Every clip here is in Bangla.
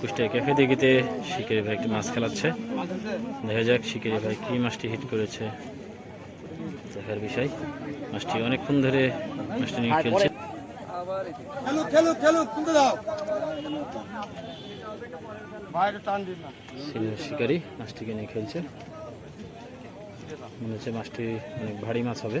কুষ্টিয়া ক্যাফে দিঘিতে শিকারি ভাই একটি মাছ খেলাচ্ছে। দেখা যাক শিকারি ভাই কি মাছটি হিট করেছে। দেখার বিষয় মাছটি অনেকক্ষণ ধরে মাছটি নিয়ে খেলছে। শিকারি মাছটিকে নিয়ে খেলছে। মনে হচ্ছে মাছটি অনেক ভারী মাছ হবে।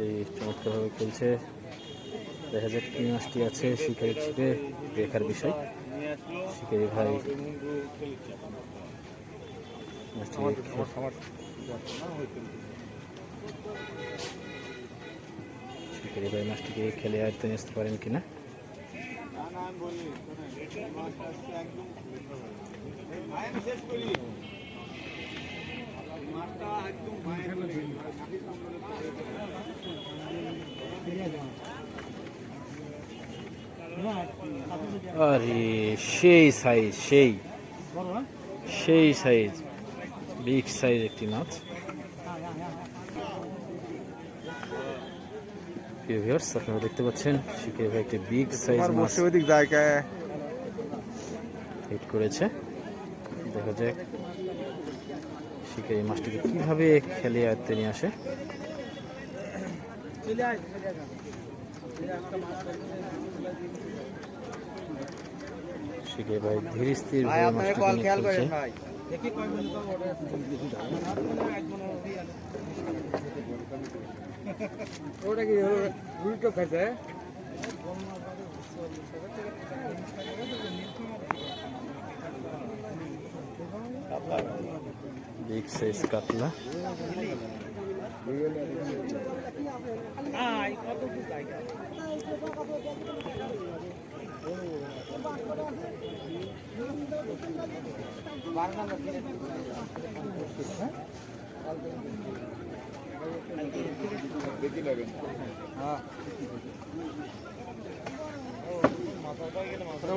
শিকারি চমৎকারভাবে খেলছে। দেখা যাক কি মাছটি আছে শিকারি ছিপে দেখার বিষয়। শিকারি ভাই মাছটি শিকারি ভাই মাছটিকে খেলে আয়ত্তে নিয়ে আসতে পারেন কিনা। আরে সেই সাইজ সেই। সেই সাইজ বিগ সাইজ একটি মাছ ভিউয়ার্স আপনারা দেখতে পাচ্ছেন শিখে ভাই একটি বিগ সাইজ মাছ জায়গায় হিট করেছে। দেখা যাক শিকারি মাছটিকে কীভাবে খেলে আয়ত্তে নিয়ে আসে। শিকারি ভাই ধীর স্থির ওটা কি উল্টো খাইছে বিগ সাইজ কাতলা। ওটা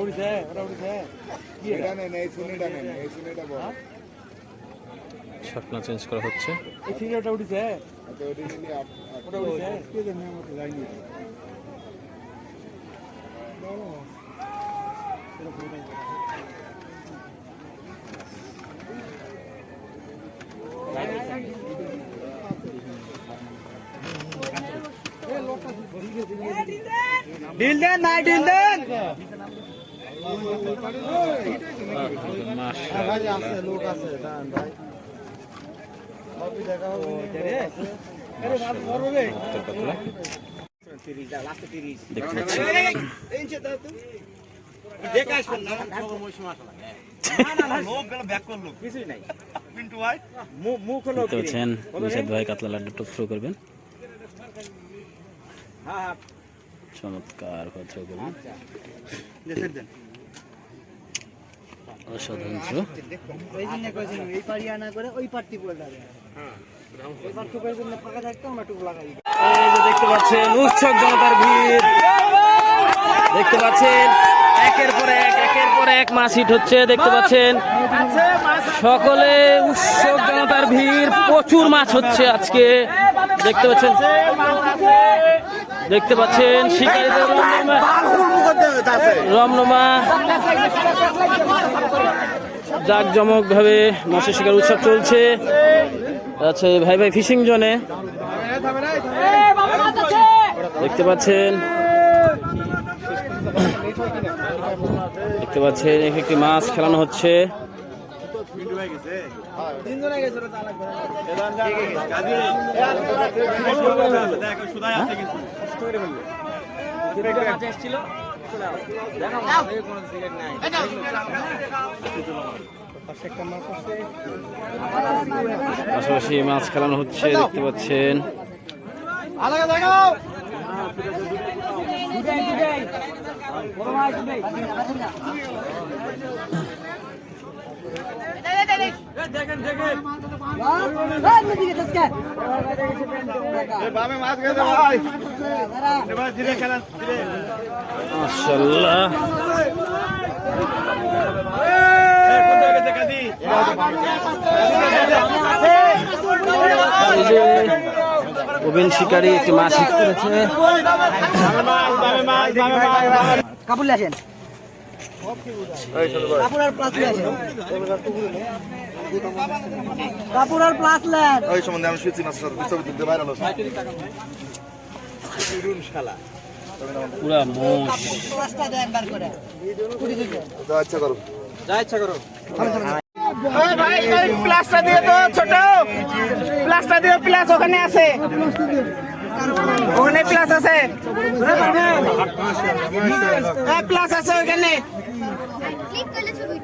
উড়িছে ওটা উড়িছে ছাকনা চেঞ্জ করা হচ্ছে। এই সিনিটা উড়িছে ওটা উড়িছে কি জানি আমার লাইন ডিল দেন নাই ডিল দেন দেখা নিষাদ ভাই? কাতলা লাড্ডু করবেন। হ্যাঁ চমৎকার হ্যাঁ অসাধারণ যে দেখতে পাচ্ছেন উৎসব জনতার ভিড়। দেখতে পাচ্ছেন একের পর এক, একের পর এক, মাছ হিট হচ্ছে, দেখতে পাচ্ছেন। সকলে উৎসব, জনতার ভিড়, প্রচুর মাছ হচ্ছে আজকে। দেখতে পাচ্ছেন দেখতে পাচ্ছেন, শিকারীদের রমরমা রমরমা জাঁকজমক ভাবে মৎস্য শিকার উৎসব চলছে। আচ্ছা ভাই ভাই ফিশিং জোনে দেখতে পাচ্ছেন দেখতে পাচ্ছেন একটি মাছ খেলানো হচ্ছে। পাশাপাশি মাছ খেলানো হচ্ছে দেখতে পাচ্ছেন। মাশাল্লাহ প্রবীণ শিকারী একটি মাছ হিট করেছে। কাপড় আসেন। কাপড় আর প্লাস আসেন কাপড় আর প্লাস লেন। ওই সম্বন্ধে আমি শুয়েছি মাস্টার বিশ্ববিদ্যালয়ে বাইরে আলো। পুরা মোষ। প্লাসটা দেন বার করে। কুড়ি দিকে যা ইচ্ছা করো। প্লাসটা দিয়ে তো ছোট। প্লাসটা দিয়ে প্লাস ওখানে আছে। ওখানে প্লাস আছে। হ্যাঁ প্লাস আছে ওখানে ক্লিক করলে ছবি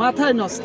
মাথায় নষ্ট।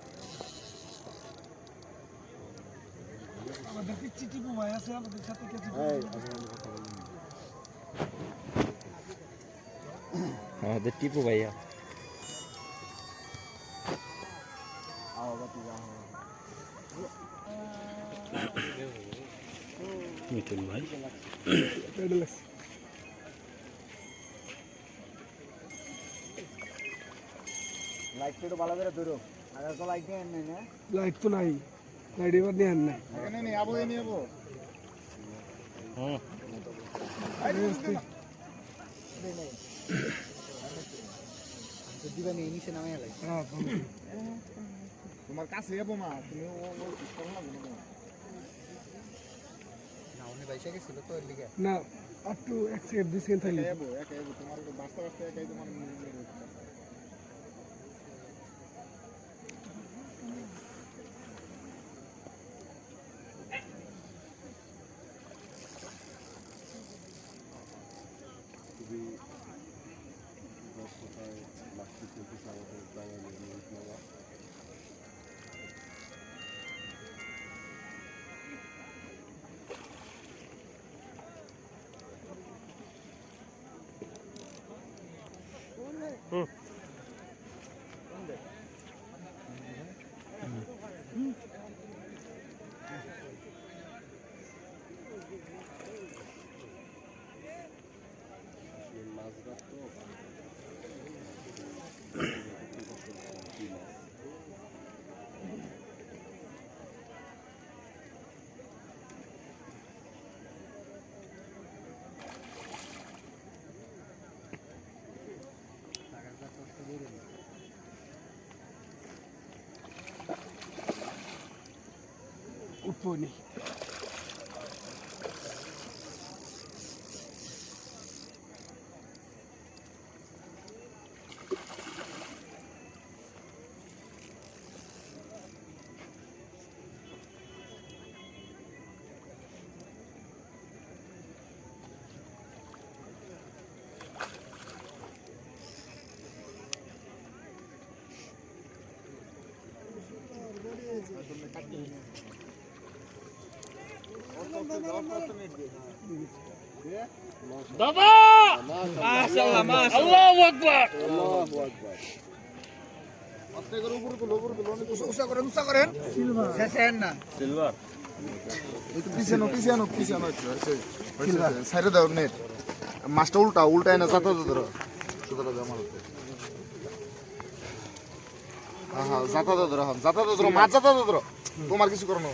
আমাদের টিপু ভাইয়া। মিঠুন ভাই। লাইট তো ভালো করে ধরো। আর তো লাইট নেই না। লাইট তো নাই। এবার নিয়ে আন হ্যাঁ, তোমার কাছে যাব মা তুমি না না একটু এক সেকেন্ড দুই সেকেন্ড থাকলে। যাব একা যাব তোমার Guni. বাঁচতে বাঁচতে একাই তোমার উঠবো নি। শেষেন না পিছিয়ে পিছিয়ে পিছিয়ে সাইডে দাও নেট। মাছটা উল্টা উল্টায় না যাতা তো ধরো। সুতরাং আমার হ্যাঁ হ্যাঁ যাতা তো ধরো যাতা তো ধরো মাছ যাতা তো ধরো। তোমার কিছু করো না